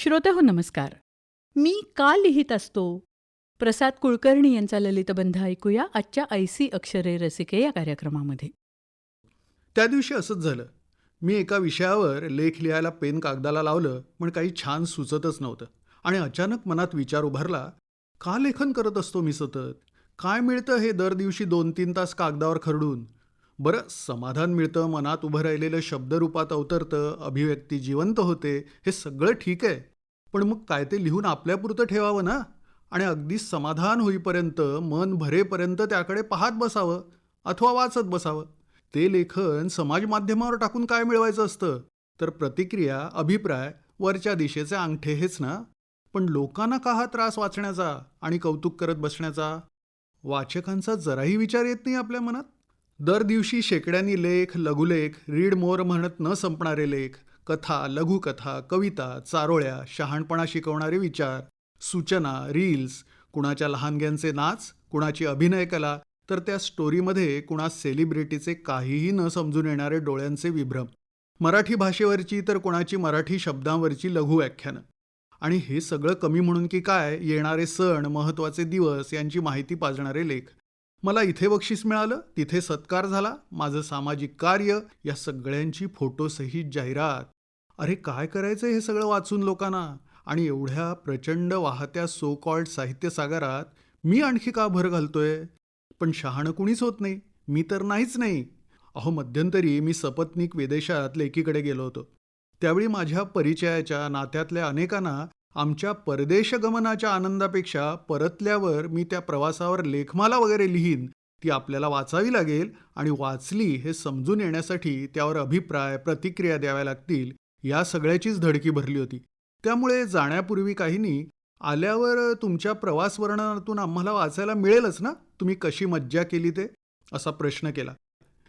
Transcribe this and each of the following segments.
श्रोते हो नमस्कार. मी का लिहित असतो. प्रसाद कुलकर्णी यांचा ललितबंध ऐकूया आजच्या ऐसी अक्षरे रसिके या कार्यक्रमामध्ये. त्या दिवशी असंच झालं. मी एका विषयावर लेख लिहायला पेन कागदाला लावलं पण काही छान सुचतच नव्हतं. आणि अचानक मनात विचार उभारला का लेखन करत असतो मी सतत? काय मिळतं हे दर दिवशी दोन तीन तास कागदावर खरडून? बरं समाधान मिळतं मनात उभं राहिलेलं शब्दरूपात अवतरतं अभिव्यक्ती जिवंत होते हे सगळं ठीक आहे. पण मग काय ते लिहून आपल्यापुरतं ठेवावं ना? आणि अगदी समाधान होईपर्यंत मन भरेपर्यंत त्याकडे पाहत बसावं अथवा वाचत बसावं. ते लेखन समाज माध्यमावर टाकून काय मिळवायचं असतं? तर प्रतिक्रिया अभिप्राय वरच्या दिशेचे अंगठे हेच ना? पण लोकांना का हा त्रास वाचण्याचा आणि कौतुक करत बसण्याचा? वाचकांचा जराही विचार येत नाही आपल्या मनात? दर दिवशी शेकड्यांनी लेख लघुलेख रीड मोर म्हणत न संपणारे लेख कथा लघुकथा कविता चारोळ्या शहाणपणा शिकवणारे विचार सूचना रील्स कुणाच्या लहानग्यांचे नाच कुणाची अभिनय कला तर त्या स्टोरीमध्ये कुणा सेलिब्रिटीचे काहीही न समजून येणारे डोळ्यांचे विभ्रम. मराठी भाषेवरची तर कुणाची मराठी शब्दांवरची लघुव्याख्यानं आणि हे सगळं कमी म्हणून की काय येणारे सण महत्त्वाचे दिवस यांची माहिती पाजणारे लेख. मला इथे बक्षीस मिळालं तिथे सत्कार झाला माझं सामाजिक कार्य या सगळ्यांची फोटोसहित जाहिरात. अरे काय करायचं हे सगळं वाचून लोकांना? आणि एवढ्या प्रचंड वाहत्या सो कॉल्ड साहित्यसागरात मी आणखी का भर घालतोय? पण शहाणं कुणीच होत नाही. मी तर नाहीच नाही. अहो मध्यंतरी मी सपत्नीक विदेशात लेकीकडे गेलो होतो. त्यावेळी माझ्या परिचयाच्या नात्यातल्या अनेकांना आमच्या परदेशगमनाच्या आनंदापेक्षा परतल्यावर मी त्या प्रवासावर लेखमाला वगैरे लिहीन ती आपल्याला वाचावी लागेल आणि वाचली हे समजून येण्यासाठी त्यावर अभिप्राय प्रतिक्रिया द्याव्या लागतील या सगळ्याचीच धडकी भरली होती. त्यामुळे जाण्यापूर्वी काहींनी आल्यावर तुमच्या प्रवास वर्णनातून आम्हाला वाचायला मिळेलच ना? तुम्ही कशी मज्जा केली ते? असा प्रश्न केला.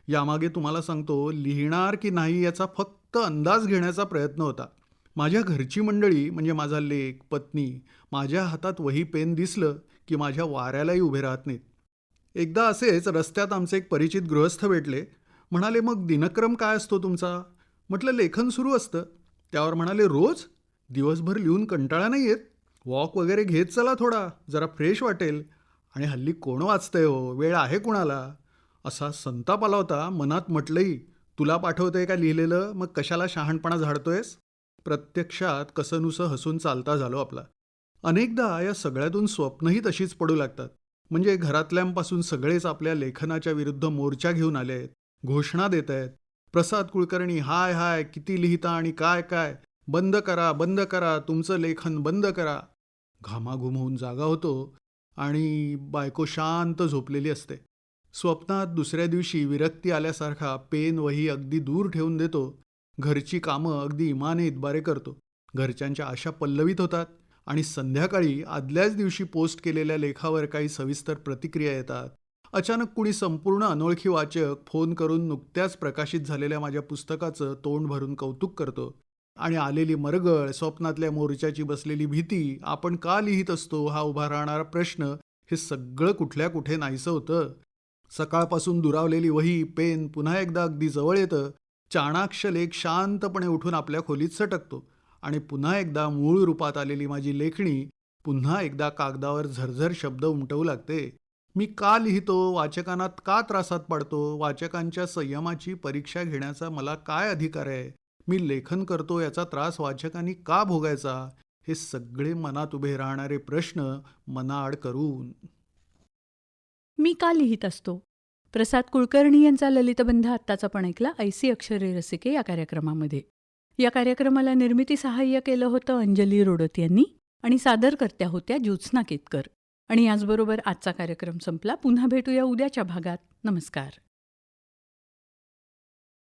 यामागे तुम्हाला सांगतो लिहिणार की नाही याचा फक्त अंदाज घेण्याचा प्रयत्न होता. माझ्या घरची मंडळी म्हणजे माझा लेख पत्नी माझ्या हातात वही पेन दिसलं की माझ्या वाऱ्यालाही उभे राहत नाहीत. एकदा असेच रस्त्यात आमचे एक परिचित गृहस्थ भेटले. म्हणाले मग दिनक्रम काय असतो तुमचा? म्हटलं लेखन सुरू असतं. त्यावर म्हणाले रोज? दिवसभर लिहून कंटाळा नाही येत? वॉक वगैरे घेत चला थोडा जरा फ्रेश वाटेल. आणि हल्ली कोण वाचतंय हो? वेळ आहे कुणाला? असा संताप आला होता मनात म्हटलंही तुला पाठवतंय का लिहिलेलं? मग कशाला शहाणपणा झाडतोयस? प्रत्यक्षात कसनुसं हसून चालता झालो आपला. अनेकदा या सगळ्यातून स्वप्नही तशीच पडू लागतात. म्हणजे घरातल्यांपासून सगळेच आपल्या लेखनाच्या विरुद्ध मोर्चा घेऊन आले आहेत घोषणा देत आहेत प्रसाद कुलकर्णी हाय हाय किती लिहिता आणि काय काय? बंद करा बंद करा तुमचं लेखन बंद करा. घामाघूम होऊन जागा होतो आणि बायको शांत झोपलेली असते. स्वप्नात दुसऱ्या दिवशी विरक्ती आल्यासारखा पेन वही अगदी दूर ठेवून देतो. घरची कामं अगदी इमाने बारे करतो. घरच्यांच्या आशा पल्लवित होतात आणि संध्याकाळी आदल्याच दिवशी पोस्ट केलेल्या लेखावर काही सविस्तर प्रतिक्रिया येतात. अचानक कुणी संपूर्ण अनोळखी वाचक फोन करून नुकत्याच प्रकाशित झालेल्या माझ्या पुस्तकाचं तोंड भरून कौतुक करतो आणि आलेली मरगळ स्वप्नातल्या मोर्चाची बसलेली भीती आपण का लिहित असतो हा उभा राहणारा प्रश्न हे सगळं कुठल्या कुठे नाहीसं होतं. सकाळपासून दुरावलेली वही पेन पुन्हा एकदा अगदी जवळ येतं. चाणाक्ष लेख शांतपणे उठून आपल्या खोलीत सटकतो आणि पुन्हा एकदा मूळ रूपात आलेली माझी लेखणी पुन्हा एकदा कागदावर झरझर शब्द उमटवू लागते. मी का लिहितो? वाचकांना का त्रासात पाडतो? वाचकांच्या संयमाची परीक्षा घेण्याचा मला काय अधिकार आहे? मी लेखन करतो याचा त्रास वाचकांनी का भोगायचा? हे सगळे मनात उभे राहणारे प्रश्न मनाआड करून. मी का लिहित असतो? प्रसाद कुलकर्णी यांचा ललितबंध आत्ताच आपण ऐकला. ऐसी अक्षरे रसिके या कार्यक्रमामध्ये. या कार्यक्रमाला निर्मिती सहाय्य केलं होतं अंजली रोडत यांनी आणि सादरकर्त्या होत्या ज्योत्स्ना केतकर. आणि याचबरोबर आजचा कार्यक्रम संपला. पुन्हा भेटूया उद्याच्या भागात. नमस्कार.